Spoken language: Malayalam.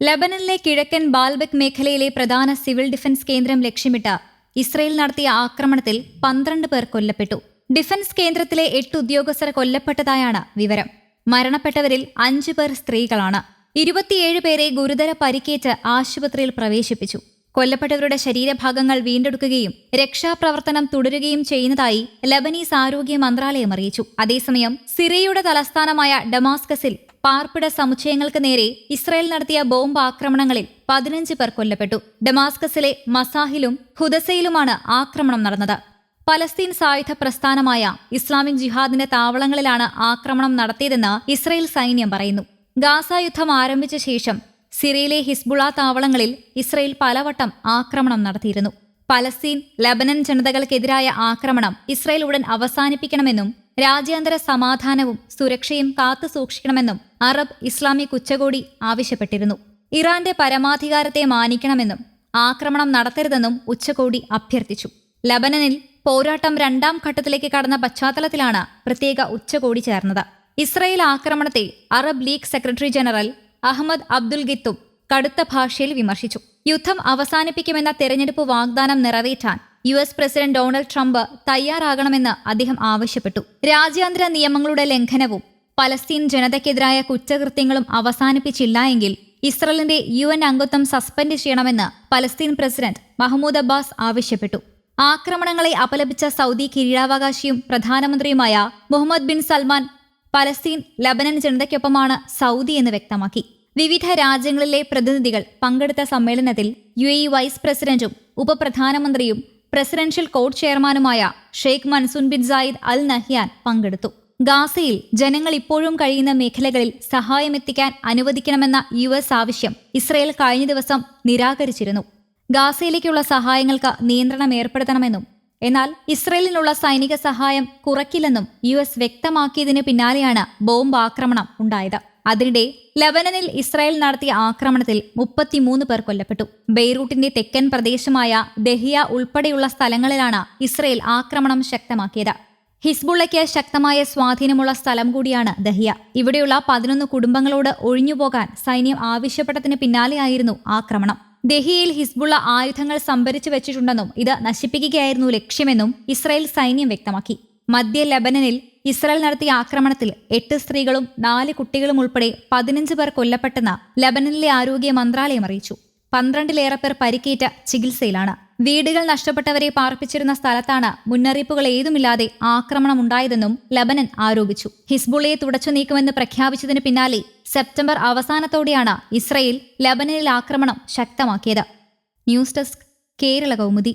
ലബനനിലെ കിഴക്കൻ ബാൽബെക് മേഖലയിലെ പ്രധാന സിവിൽ ഡിഫൻസ് കേന്ദ്രം ലക്ഷ്യമിട്ട് ഇസ്രയേൽ നടത്തിയ ആക്രമണത്തിൽ പന്ത്രണ്ട് പേർ കൊല്ലപ്പെട്ടു. ഡിഫൻസ് കേന്ദ്രത്തിലെ എട്ട് ഉദ്യോഗസ്ഥർ കൊല്ലപ്പെട്ടതായാണ് വിവരം. മരണപ്പെട്ടവരിൽ അഞ്ചു പേർ സ്ത്രീകളാണ്. ഇരുപത്തിയേഴ് പേരെ ഗുരുതര പരിക്കേറ്റ് ആശുപത്രിയിൽ പ്രവേശിപ്പിച്ചു. കൊല്ലപ്പെട്ടവരുടെ ശരീരഭാഗങ്ങൾ വീണ്ടെടുക്കുകയും രക്ഷാപ്രവർത്തനം തുടരുകയും ചെയ്യുന്നതായി ലബനീസ് ആരോഗ്യ മന്ത്രാലയം അറിയിച്ചു. അതേസമയം സിറിയയുടെ തലസ്ഥാനമായ ഡമാസ്കസിൽ പാർപ്പിട സമുച്ചയങ്ങൾക്ക് നേരെ ഇസ്രായേൽ നടത്തിയ ബോംബ് ആക്രമണങ്ങളിൽ പതിനഞ്ച് പേർ കൊല്ലപ്പെട്ടു. ഡമാസ്കസിലെ മസാഹിലും ഹുദസയിലുമാണ് ആക്രമണം നടന്നത്. പലസ്തീൻ സായുധ പ്രസ്ഥാനമായ ഇസ്ലാമിക് ജിഹാദിന്റെ താവളങ്ങളിലാണ് ആക്രമണം നടത്തിയതെന്ന് ഇസ്രായേൽ സൈന്യം പറയുന്നു. ഗാസ യുദ്ധം ആരംഭിച്ച ശേഷം സിറിയയിലെ ഹിസ്ബുള താവളങ്ങളിൽ ഇസ്രായേൽ പലവട്ടം ആക്രമണം നടത്തിയിരുന്നു. പലസ്തീൻ ലബനൻ ജനതകൾക്കെതിരായ ആക്രമണം ഇസ്രായേൽ ഉടൻ അവസാനിപ്പിക്കണമെന്നും രാജ്യാന്തര സമാധാനവും സുരക്ഷയും കാത്തു സൂക്ഷിക്കണമെന്നും അറബ് ഇസ്ലാമിക് ഉച്ചകോടി ആവശ്യപ്പെട്ടിരുന്നു. ഇറാന്റെ പരമാധികാരത്തെ മാനിക്കണമെന്നും ആക്രമണം നടത്തരുതെന്നും ഉച്ചകോടി അഭ്യർത്ഥിച്ചു. ലബനനിൽ പോരാട്ടം രണ്ടാം ഘട്ടത്തിലേക്ക് കടന്ന പശ്ചാത്തലത്തിലാണ് പ്രത്യേക ഉച്ചകോടി ചേർന്നത്. ഇസ്രയേൽ ആക്രമണത്തെ Arab League secretary general Ahmed Abdul ഗിത്തും കടുത്ത ഭാഷയിൽ വിമർശിച്ചു. യുദ്ധം അവസാനിപ്പിക്കുമെന്ന തെരഞ്ഞെടുപ്പ് വാഗ്ദാനം നിറവേറ്റാൻ U S president Donald Trump തയ്യാറാകണമെന്ന് അദ്ദേഹം ആവശ്യപ്പെട്ടു. രാജ്യാന്തര നിയമങ്ങളുടെ ലംഘനവും പലസ്തീൻ ജനതയ്ക്കെതിരായ കുറ്റകൃത്യങ്ങളും അവസാനിപ്പിച്ചില്ല എങ്കിൽ ഇസ്രയേലിന്റെ യു എൻ അംഗത്വം സസ്പെൻഡ് ചെയ്യണമെന്ന് പലസ്തീൻ പ്രസിഡന്റ് മഹ്മൂദ് അബ്ബാസ് ആവശ്യപ്പെട്ടു. ആക്രമണങ്ങളെ അപലപിച്ച സൗദി കിരീടാവകാശിയും പ്രധാനമന്ത്രിയുമായ Mohammed bin Salman Palestine Lebanon ജനതയ്ക്കൊപ്പമാണ് Saudi എന്ന് വ്യക്തമാക്കി. വിവിധ രാജ്യങ്ങളിലെ പ്രതിനിധികൾ പങ്കെടുത്ത സമ്മേളനത്തിൽ യു എ വൈസ് പ്രസിഡന്റും ഉപപ്രധാനമന്ത്രിയും പ്രസിഡൻഷ്യൽ കോർട്ട് ചെയർമാനുമായ Sheikh Mansour bin Zayed Al Nahyan പങ്കെടുത്തു. ഗാസയിൽ ജനങ്ങൾ ഇപ്പോഴും കഴിയുന്ന മേഖലകളിൽ സഹായമെത്തിക്കാൻ അനുവദിക്കണമെന്ന യു എസ് ആവശ്യം ഇസ്രയേൽ കഴിഞ്ഞ ദിവസം നിരാകരിച്ചിരുന്നു. ഗാസയിലേക്കുള്ള സഹായങ്ങൾക്ക് നിയന്ത്രണം ഏർപ്പെടുത്തണമെന്നും എന്നാൽ ഇസ്രയേലിനുള്ള സൈനിക സഹായം കുറയ്ക്കില്ലെന്നും യു എസ് വ്യക്തമാക്കിയതിന് പിന്നാലെയാണ് ബോംബ് ആക്രമണം ഉണ്ടായത്. അതിനിടെ ലബനനിൽ ഇസ്രായേൽ നടത്തിയ ആക്രമണത്തിൽ മുപ്പത്തിമൂന്ന് പേർ കൊല്ലപ്പെട്ടു. ബെയ്റൂട്ടിന്റെ തെക്കൻ പ്രദേശമായ ദഹിയ ഉൾപ്പെടെയുള്ള സ്ഥലങ്ങളിലാണ് ഇസ്രയേൽ ആക്രമണം ശക്തമാക്കിയത്. ഹിസ്ബുള്ളയ്ക്ക് ശക്തമായ സ്വാധീനമുള്ള സ്ഥലം കൂടിയാണ് ദഹിയ. ഇവിടെയുള്ള പതിനൊന്ന് കുടുംബങ്ങളോട് ഒഴിഞ്ഞുപോകാൻ സൈന്യം ആവശ്യപ്പെട്ടതിന് പിന്നാലെയായിരുന്നു ആക്രമണം. ദഹിയയിൽ ഹിസ്ബുള്ള ആയുധങ്ങൾ സംഭരിച്ചു വെച്ചിട്ടുണ്ടെന്നും ഇത് നശിപ്പിക്കുകയായിരുന്നു ലക്ഷ്യമെന്നും ഇസ്രായേൽ സൈന്യം വ്യക്തമാക്കി. മധ്യ ലബനനിൽ ഇസ്രായേൽ നടത്തിയ ആക്രമണത്തിൽ എട്ട് സ്ത്രീകളും നാല് കുട്ടികളും ഉൾപ്പെടെ പതിനഞ്ച് പേർ കൊല്ലപ്പെട്ടെന്ന് ലബനനിലെ ആരോഗ്യ മന്ത്രാലയം അറിയിച്ചു. പന്ത്രണ്ടിലേറെ പേർ പരിക്കേറ്റ ചികിത്സയിലാണ്. വീടുകൾ നഷ്ടപ്പെട്ടവരെ പാർപ്പിച്ചിരുന്ന സ്ഥലത്താണ് മുന്നറിയിപ്പുകൾ ഏതുമില്ലാതെ ആക്രമണമുണ്ടായതെന്നും ലബനൻ ആരോപിച്ചു. ഹിസ്ബുള്ളയെ തുടച്ചു നീക്കുമെന്ന് പ്രഖ്യാപിച്ചതിന് പിന്നാലെ സെപ്റ്റംബർ അവസാനത്തോടെയാണ് ഇസ്രയേൽ ലബനനിൽ ആക്രമണം ശക്തമാക്കിയത്. News desk Kerala Kaumudi